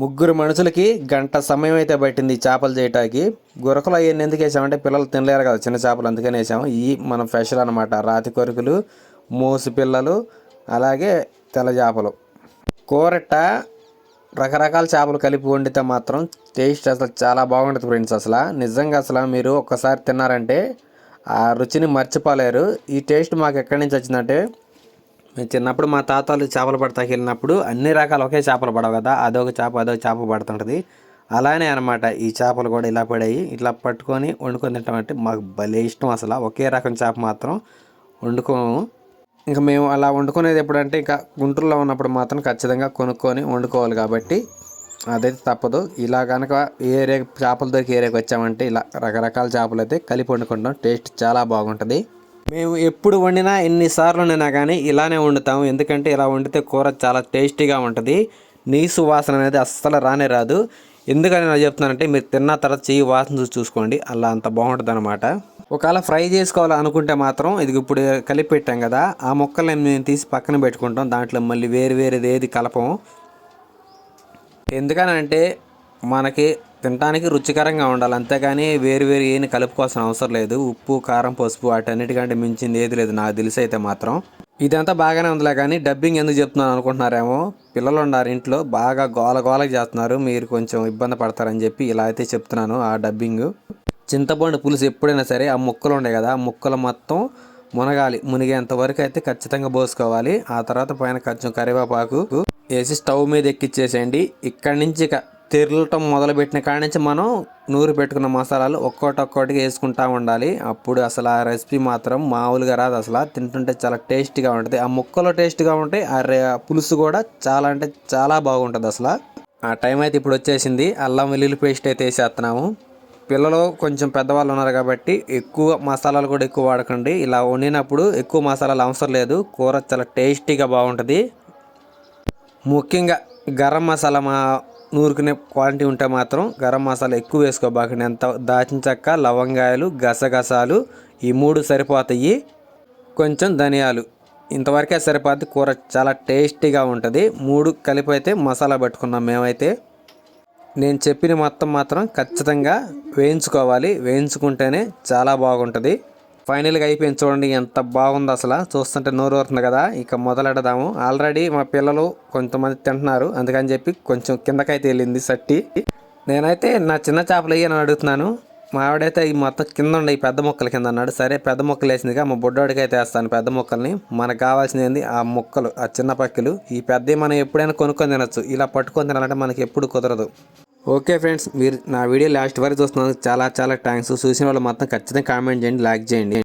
ముగ్గురు మనుషులకి గంట సమయం అయితే పట్టింది చేపలు చేయటానికి. గురకలు అయ్యింది ఎందుకు వేసామంటే పిల్లలు తినలేరు కదా చిన్న చేపలు అందుకని వేసాము. ఈ మన స్పెషల్ అనమాట రాతి కొరుకులు మోసు పిల్లలు అలాగే తెల్ల చేపలు. కూరట రకరకాల చేపలు కలిపి వండితే మాత్రం టేస్ట్ అసలు చాలా బాగుంటుంది ఫ్రెండ్స్ అసలు. నిజంగా అసలు మీరు ఒక్కసారి తిన్నారంటే ఆ రుచిని మర్చిపోలేరు. ఈ టేస్ట్ మాకు ఎక్కడి నుంచి వచ్చిందంటే మేము చిన్నప్పుడు మా తాతలు చేపలు పడతాకి వెళ్ళినప్పుడు అన్ని రకాల ఒకే చేపలు పడవు కదా అదొక చేప అదొక చేప పడుతుంటుంది. అలానే అనమాట ఈ చేపలు కూడా ఇలా పడాయి. ఇట్లా పట్టుకొని వండుకొని తింటామంటే మాకు భలే ఇష్టం అసలు. ఒకే రకం చేప మాత్రం వండుకోము. ఇంకా మేము అలా వండుకునేది ఎప్పుడంటే ఇంకా గుంటూరులో ఉన్నప్పుడు మాత్రం ఖచ్చితంగా కొనుక్కొని వండుకోవాలి కాబట్టి అదైతే తప్పదు. ఇలా కనుక ఏ ఏరియా చేపలు దొరికి ఏరియాకి వచ్చామంటే ఇలా రకరకాల చేపలు అయితే కలిపి వండుకుంటాం. టేస్ట్ చాలా బాగుంటుంది. మేము ఎప్పుడు వండినా ఎన్నిసార్లు వండినా కానీ ఇలానే వండుతాము. ఎందుకంటే ఇలా వండితే కూర చాలా టేస్టీగా ఉంటుంది. నీసు వాసన అనేది అస్సలు రానే రాదు. ఎందుకని నేను చెప్తున్నానంటే మీరు తిన్న తర్వాత చెయ్యి వాసన చూసి చూసుకోండి. అలా అంత బాగుంటుంది అనమాట ఒకవేళ ఫ్రై చేసుకోవాలి అనుకుంటే మాత్రం ఇది ఇప్పుడు కలిపి పెట్టాం కదా ఆ ముక్కల్ని మేము తీసి పక్కన పెట్టుకుంటాం. దాంట్లో మళ్ళీ వేరు వేరేది ఏది కలపము. ఎందుకనంటే మనకి తినడానికి రుచికరంగా ఉండాలి. అంతేగాని వేరు వేరు ఏమి కలుపుకోవాల్సిన అవసరం లేదు. ఉప్పు కారం పసుపు వాటన్నిటికంటే మించింది ఏది లేదు. నాకు తెలిసి అయితే మాత్రం. ఇదంతా బాగానే ఉందిలే కానీ డబ్బింగ్ ఎందుకు చెప్తున్నాను అనుకుంటున్నారేమో? పిల్లలు ఉన్నారు ఇంట్లో. బాగా గోల గోల చేస్తున్నారు. మీరు కొంచెం ఇబ్బంది పడతారని చెప్పి ఇలా అయితే చెప్తున్నాను ఆ డబ్బింగ్. చింతపండు పులుసు ఎప్పుడైనా సరే ఆ ముక్కలు ఉండే కదా ఆ ముక్కలు మొత్తం మునగాలి. మునిగేంత వరకు అయితే ఖచ్చితంగా పోసుకోవాలి. ఆ తర్వాత పైన కొంచెం కరివేపాకు వేసి స్టవ్ మీద ఎక్కిచ్చేసేయండి. ఇక్కడి నుంచి ఇక తెరలటం మొదలుపెట్టిన కాడి నుంచి మనం నూరు పెట్టుకున్న మసాలాలు ఒక్కోటి ఒక్కోటికి వేసుకుంటా ఉండాలి. అప్పుడు అసలు ఆ రెసిపీ మాత్రం మామూలుగా రాదు అసలు. తింటుంటే చాలా టేస్టీగా ఉంటుంది. ఆ ముక్కలు టేస్ట్గా ఉంటాయి ఆ రే- పులుసు కూడా చాలా అంటే చాలా బాగుంటుంది అసలు. ఆ టైం అయితే ఇప్పుడు వచ్చేసింది. అల్లం వెల్లుల్లి పేస్ట్ అయితే వేసేస్తున్నాము. పిల్లలు కొంచెం పెద్దవాళ్ళు ఉన్నారు కాబట్టి ఎక్కువ మసాలాలు కూడా ఎక్కువ వాడకండి. ఇలా వండినప్పుడు ఎక్కువ మసాలాలు అవసరం లేదు. కూర చాలా టేస్టీగా బాగుంటుంది. ముఖ్యంగా గరం మసాలా మా నూరుకునే క్వాలిటీ ఉంటే మాత్రం గరం మసాలా ఎక్కువ వేసుకోబాకండి. ఎంత దాచిన చెక్క లవంగాయలు గసగసాలు ఈ మూడు సరిపోతాయి. కొంచెం ధనియాలు. ఇంతవరకే సరిపోద్ది. కూర చాలా టేస్టీగా ఉంటుంది. మూడు కలిపి అయితే మసాలా పెట్టుకున్నాం మేమైతే. నేను చెప్పిన మొత్తం మాత్రం ఖచ్చితంగా వేయించుకోవాలి. వేయించుకుంటేనే చాలా బాగుంటుంది. ఫైనల్గా అయిపోయింది చూడండి ఎంత బాగుంది అసలు. చూస్తుంటే నోరు వస్తుంది కదా. ఇక మొదలెడదాము. ఆల్రెడీ మా పిల్లలు కొంతమంది తింటున్నారు. అందుకని చెప్పి కొంచెం కిందకైతే వెళ్ళింది సట్టి. నేనైతే నా చిన్న చేపలు అని అడుగుతున్నాను. మా ఆవిడైతే ఈ మొత్తం కింద ఉండే ఈ పెద్ద మొక్కల కింద అన్నాడు. సరే పెద్ద మొక్కలు వేసిందిగా మా బుడ్డోడికి అయితే వేస్తాను పెద్ద మొక్కల్ని. మనకు కావాల్సింది ఏంది? ఆ మొక్కలు ఆ చిన్న పక్కలు. ఈ పెద్దవి మనం ఎప్పుడైనా కొనుక్కొని తినొచ్చు. ఇలా పట్టుకొని తినాలంటే మనకి ఎప్పుడు కుదరదు. ఓకే ఫ్రెండ్స్ మీరు నా వీడియో లాస్ట్ వరకు చూస్తున్నందుకు చాలా చాలా థ్యాంక్స్. చూసిన వాళ్ళు మొత్తం ఖచ్చితంగా కామెంట్ చేయండి లైక్ చేయండి.